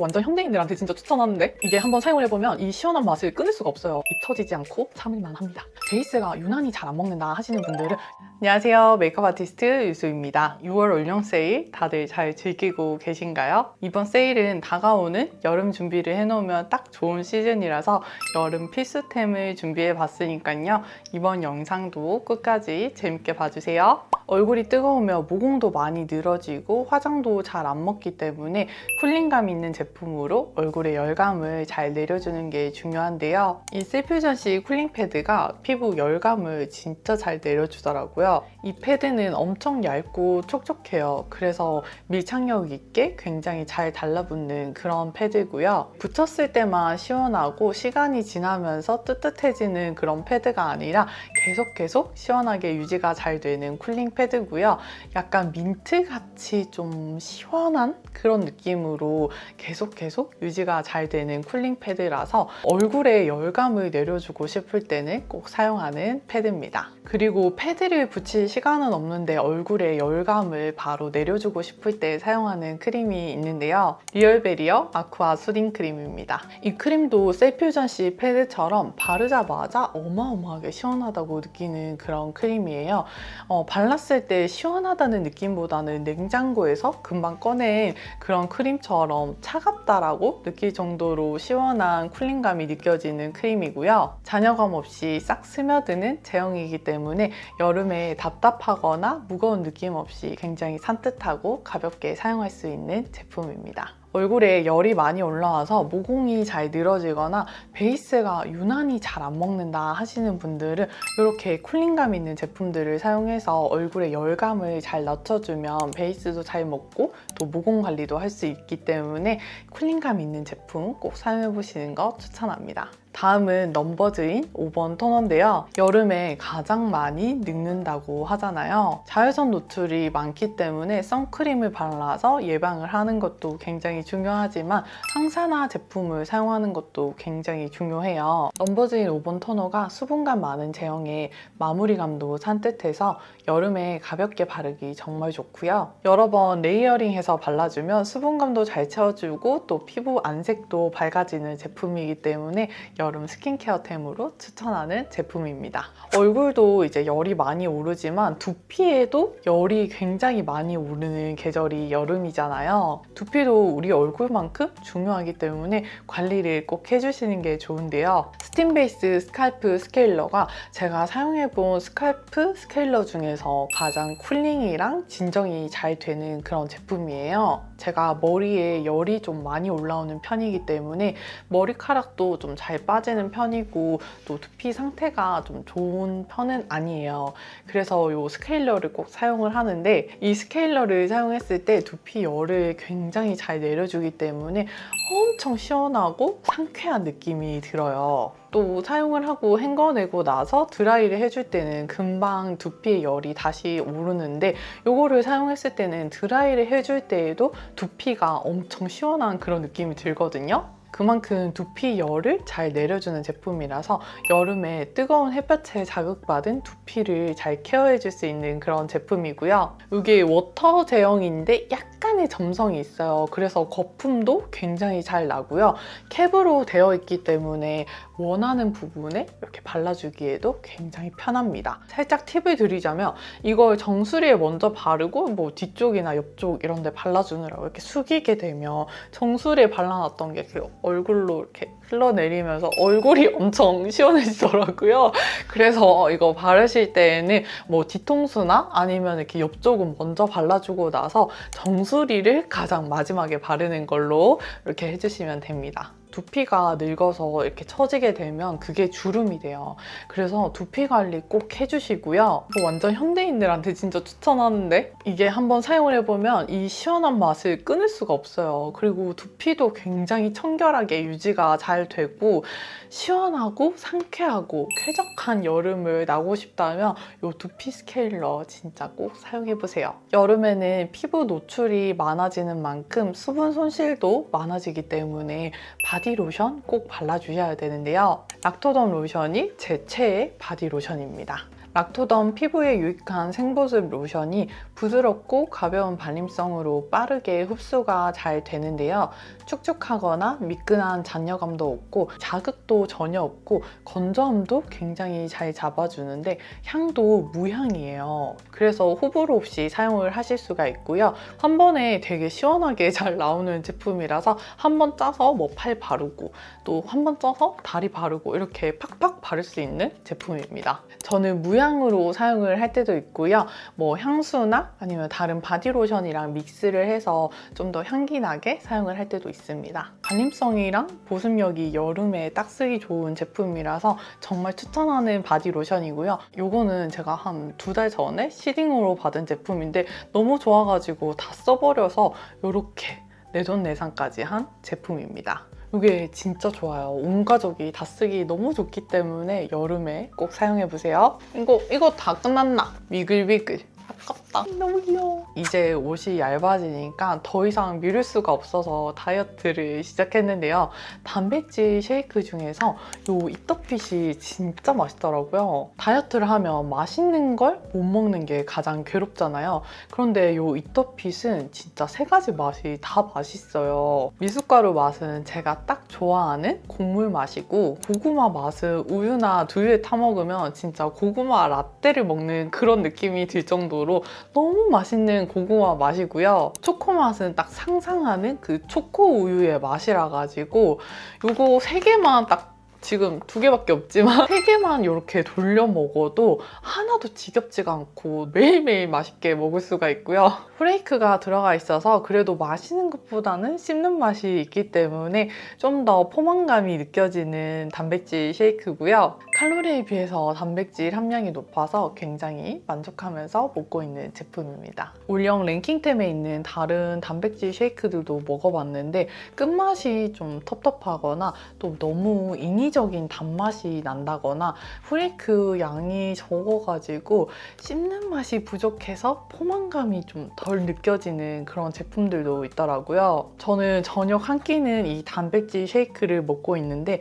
완전 현대인들한테 진짜 추천하는데 이게 한번 사용을 해보면 이 시원한 맛을 끊을 수가 없어요. 입 터지지 않고 참을만 합니다. 베이스가 유난히 잘 안 먹는다 하시는 분들은 안녕하세요. 메이크업 아티스트 유수입니다. 6월 올영 세일 다들 잘 즐기고 계신가요? 이번 세일은 다가오는 여름 준비를 해놓으면 딱 좋은 시즌이라서 여름 필수템을 준비해 봤으니까요. 이번 영상도 끝까지 재밌게 봐주세요. 얼굴이 뜨거우면 모공도 많이 늘어지고 화장도 잘 안 먹기 때문에 쿨링감 있는 제품 으로 얼굴의 열감을 잘 내려주는 게 중요한데요. 이 셀퓨전시 쿨링 패드가 피부 열감을 진짜 잘 내려주더라고요. 이 패드는 엄청 얇고 촉촉해요. 그래서 밀착력 있게 굉장히 잘 달라붙는 그런 패드고요. 붙였을 때만 시원하고 시간이 지나면서 뜨뜻해지는 그런 패드가 아니라 계속 계속 시원하게 유지가 잘 되는 쿨링 패드고요. 약간 민트 같이 좀 시원한 그런 느낌으로 계속 계속 유지가 잘 되는 쿨링 패드라서 얼굴에 열감을 내려주고 싶을 때는 꼭 사용하는 패드입니다. 그리고 패드를 붙일 시간은 없는데 얼굴에 열감을 바로 내려주고 싶을 때 사용하는 크림이 있는데요. 리얼베리어 아쿠아 수딩 크림입니다. 이 크림도 셀퓨전시 패드처럼 바르자마자 어마어마하게 시원하다고 느끼는 그런 크림이에요. 어, 발랐을 때 시원하다는 느낌보다는 냉장고에서 금방 꺼낸 그런 크림처럼 차갑다라고 느낄 정도로 시원한 쿨링감이 느껴지는 크림이고요. 잔여감 없이 싹 스며드는 제형이기 때문에 여름에 답답하거나 무거운 느낌 없이 굉장히 산뜻하고 가볍게 사용할 수 있는 제품입니다. 얼굴에 열이 많이 올라와서 모공이 잘 늘어지거나 베이스가 유난히 잘 안 먹는다 하시는 분들은 이렇게 쿨링감 있는 제품들을 사용해서 얼굴에 열감을 잘 낮춰주면 베이스도 잘 먹고 또 모공 관리도 할 수 있기 때문에 쿨링감 있는 제품 꼭 사용해 보시는 거 추천합니다. 다음은 넘버즈인 5번 토너인데요. 여름에 가장 많이 늙는다고 하잖아요. 자외선 노출이 많기 때문에 선크림을 발라서 예방을 하는 것도 굉장히 중요하지만 항산화 제품을 사용하는 것도 굉장히 중요해요. 넘버즈인 5번 토너가 수분감 많은 제형에 마무리감도 산뜻해서 여름에 가볍게 바르기 정말 좋고요. 여러 번 레이어링해서 발라주면 수분감도 잘 채워주고 또 피부 안색도 밝아지는 제품이기 때문에 여름 스킨케어템으로 추천하는 제품입니다. 얼굴도 이제 열이 많이 오르지만 두피에도 열이 굉장히 많이 오르는 계절이 여름이잖아요. 두피도 우리 얼굴만큼 중요하기 때문에 관리를 꼭 해주시는 게 좋은데요. 스팀 베이스 스칼프 스케일러가 제가 사용해본 스칼프 스케일러 중에서 가장 쿨링이랑 진정이 잘 되는 그런 제품이에요. 제가 머리에 열이 좀 많이 올라오는 편이기 때문에 머리카락도 좀 잘 빠지는 편이고 또 두피 상태가 좀 좋은 편은 아니에요. 그래서 이 스케일러를 꼭 사용을 하는데 이 스케일러를 사용했을 때 두피 열을 굉장히 잘 내려주기 때문에 엄청 시원하고 상쾌한 느낌이 들어요. 또 사용을 하고 헹궈내고 나서 드라이를 해줄 때는 금방 두피의 열이 다시 오르는데 이거를 사용했을 때는 드라이를 해줄 때에도 두피가 엄청 시원한 그런 느낌이 들거든요. 그만큼 두피 열을 잘 내려주는 제품이라서 여름에 뜨거운 햇볕에 자극받은 두피를 잘 케어해줄 수 있는 그런 제품이고요. 이게 워터 제형인데 약간 의 점성이 있어요. 그래서 거품도 굉장히 잘 나고요. 캡으로 되어 있기 때문에 원하는 부분에 이렇게 발라주기에도 굉장히 편합니다. 살짝 팁을 드리자면 이걸 정수리에 먼저 바르고 뭐 뒤쪽이나 옆쪽 이런 데 발라주느라고 이렇게 숙이게 되면 정수리에 발라놨던 게 얼굴로 이렇게 흘러내리면서 얼굴이 엄청 시원해지더라고요. 그래서 이거 바르실 때에는 뭐 뒤통수나 아니면 이렇게 옆쪽은 먼저 발라주고 나서 정수리 를 가장 마지막에 바르는 걸로 이렇게 해주시면 됩니다. 두피가 늙어서 이렇게 처지게 되면 그게 주름이 돼요. 그래서 두피 관리 꼭 해주시고요. 이거 완전 현대인들한테 진짜 추천하는데 이게 한번 사용을 해보면 이 시원한 맛을 끊을 수가 없어요. 그리고 두피도 굉장히 청결하게 유지가 잘 되고 시원하고 상쾌하고 쾌적한 여름을 나고 싶다면 이 두피 스케일러 진짜 꼭 사용해보세요. 여름에는 피부 노출이 많아지는 만큼 수분 손실도 많아지기 때문에 바디 로션 꼭 발라주셔야 되는데요. 락토덤 로션이 제 최애 바디 로션입니다. 락토덤 피부에 유익한 생보습 로션이 부드럽고 가벼운 발림성으로 빠르게 흡수가 잘 되는데요. 축축하거나 미끈한 잔여감도 없고 자극도 전혀 없고 건조함도 굉장히 잘 잡아주는데 향도 무향이에요. 그래서 호불호 없이 사용을 하실 수가 있고요. 한 번에 되게 시원하게 잘 나오는 제품이라서 한 번 짜서 뭐 팔 바르고 또 한 번 짜서 다리 바르고 이렇게 팍팍 바를 수 있는 제품입니다. 저는 무향 으로 사용을 할 때도 있고요. 뭐 향수나 아니면 다른 바디로션이랑 믹스를 해서 좀 더 향기나게 사용을 할 때도 있습니다. 발림성이랑 보습력이 여름에 딱 쓰기 좋은 제품이라서 정말 추천하는 바디로션이고요. 요거는 제가 한 두 달 전에 시딩으로 받은 제품인데 너무 좋아가지고 다 써버려서 이렇게 내돈내산까지 한 제품입니다. 이게 진짜 좋아요. 온 가족이 다 쓰기 너무 좋기 때문에 여름에 꼭 사용해보세요. 이거, 이거 다 끝났나? 미글미글. 아깝다. 너무 귀여워. 이제 옷이 얇아지니까 더 이상 미룰 수가 없어서 다이어트를 시작했는데요. 단백질 쉐이크 중에서 요 이떡핏이 진짜 맛있더라고요. 다이어트를 하면 맛있는 걸 못 먹는 게 가장 괴롭잖아요. 그런데 요 이떡핏은 진짜 세 가지 맛이 다 맛있어요. 미숫가루 맛은 제가 딱 좋아하는 곡물 맛이고 고구마 맛은 우유나 두유에 타 먹으면 진짜 고구마 라떼를 먹는 그런 느낌이 들 정도로 너무 맛있는 고구마 맛이고요. 초코 맛은 딱 상상하는 그 초코 우유의 맛이라 가지고 요거 세 개만 딱 지금 두 개밖에 없지만 세 개만 이렇게 돌려 먹어도 하나도 지겹지가 않고 매일매일 맛있게 먹을 수가 있고요. 프레이크가 들어가 있어서 그래도 마시는 것보다는 씹는 맛이 있기 때문에 좀 더 포만감이 느껴지는 단백질 쉐이크고요. 칼로리에 비해서 단백질 함량이 높아서 굉장히 만족하면서 먹고 있는 제품입니다. 올영 랭킹템에 있는 다른 단백질 쉐이크들도 먹어봤는데 끝맛이 좀 텁텁하거나 또 너무 인위 적인 단맛이 난다거나 프레이크 양이 적어가지고 씹는 맛이 부족해서 포만감이 좀 덜 느껴지는 그런 제품들도 있더라고요. 저는 저녁 한 끼는 이 단백질 쉐이크를 먹고 있는데 입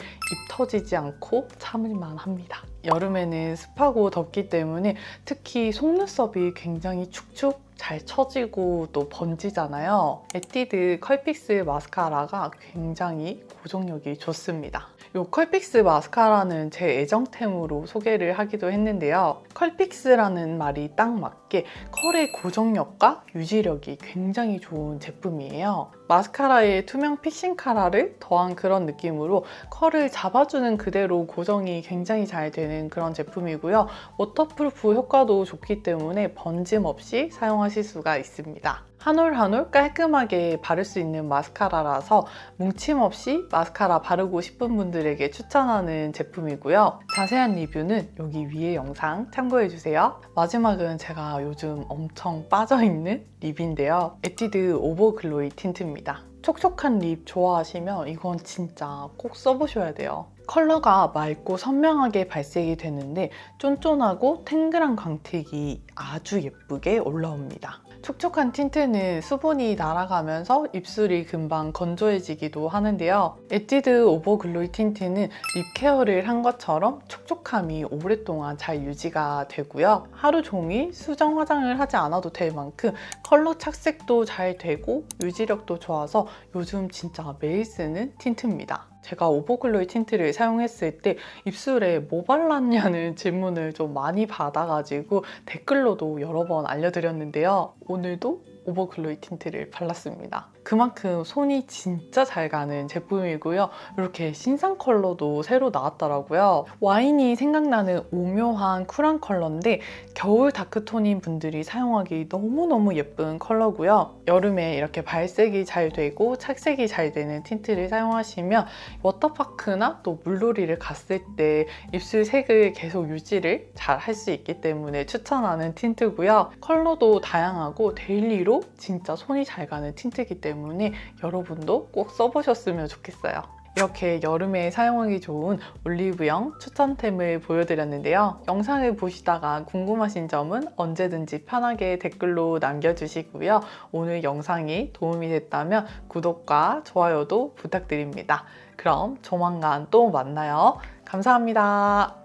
터지지 않고 참을만 합니다. 여름에는 습하고 덥기 때문에 특히 속눈썹이 굉장히 축축 잘 처지고 또 번지잖아요. 에뛰드 컬픽스 마스카라가 굉장히 고정력이 좋습니다. 이 컬픽스 마스카라는 제 애정템으로 소개를 하기도 했는데요. 컬픽스라는 말이 딱 맞게 컬의 고정력과 유지력이 굉장히 좋은 제품이에요. 마스카라에 투명 픽싱 카라를 더한 그런 느낌으로 컬을 잡아주는 그대로 고정이 굉장히 잘 되는 그런 제품이고요. 워터프루프 효과도 좋기 때문에 번짐 없이 사용하실 수가 있습니다. 한올 한올 깔끔하게 바를 수 있는 마스카라라서 뭉침 없이 마스카라 바르고 싶은 분들에게 추천하는 제품이고요. 자세한 리뷰는 여기 위에 영상 참고해주세요. 마지막은 제가 요즘 엄청 빠져있는 립인데요. 에뛰드 오버글로이 틴트입니다. 촉촉한 립 좋아하시면 이건 진짜 꼭 써보셔야 돼요. 컬러가 맑고 선명하게 발색이 되는데 쫀쫀하고 탱글한 광택이 아주 예쁘게 올라옵니다. 촉촉한 틴트는 수분이 날아가면서 입술이 금방 건조해지기도 하는데요. 에뛰드 오버글로이 틴트는 립 케어를 한 것처럼 촉촉함이 오랫동안 잘 유지가 되고요. 하루 종일 수정 화장을 하지 않아도 될 만큼 컬러 착색도 잘 되고 유지력도 좋아서 요즘 진짜 매일 쓰는 틴트입니다. 제가 오버글로이 틴트를 사용했을 때 입술에 뭐 발랐냐는 질문을 좀 많이 받아가지고 댓글로도 여러 번 알려드렸는데요. 오늘도 오버글로이 틴트를 발랐습니다. 그만큼 손이 진짜 잘 가는 제품이고요. 이렇게 신상 컬러도 새로 나왔더라고요. 와인이 생각나는 오묘한 쿨한 컬러인데 겨울 다크톤인 분들이 사용하기 너무너무 예쁜 컬러고요. 여름에 이렇게 발색이 잘 되고 착색이 잘 되는 틴트를 사용하시면 워터파크나 또 물놀이를 갔을 때 입술 색을 계속 유지를 잘 할 수 있기 때문에 추천하는 틴트고요. 컬러도 다양하고 데일리 로 진짜 손이 잘 가는 틴트이기 때문에 여러분도 꼭 써보셨으면 좋겠어요. 이렇게 여름에 사용하기 좋은 올리브영 추천템을 보여드렸는데요. 영상을 보시다가 궁금하신 점은 언제든지 편하게 댓글로 남겨주시고요. 오늘 영상이 도움이 됐다면 구독과 좋아요도 부탁드립니다. 그럼 조만간 또 만나요. 감사합니다.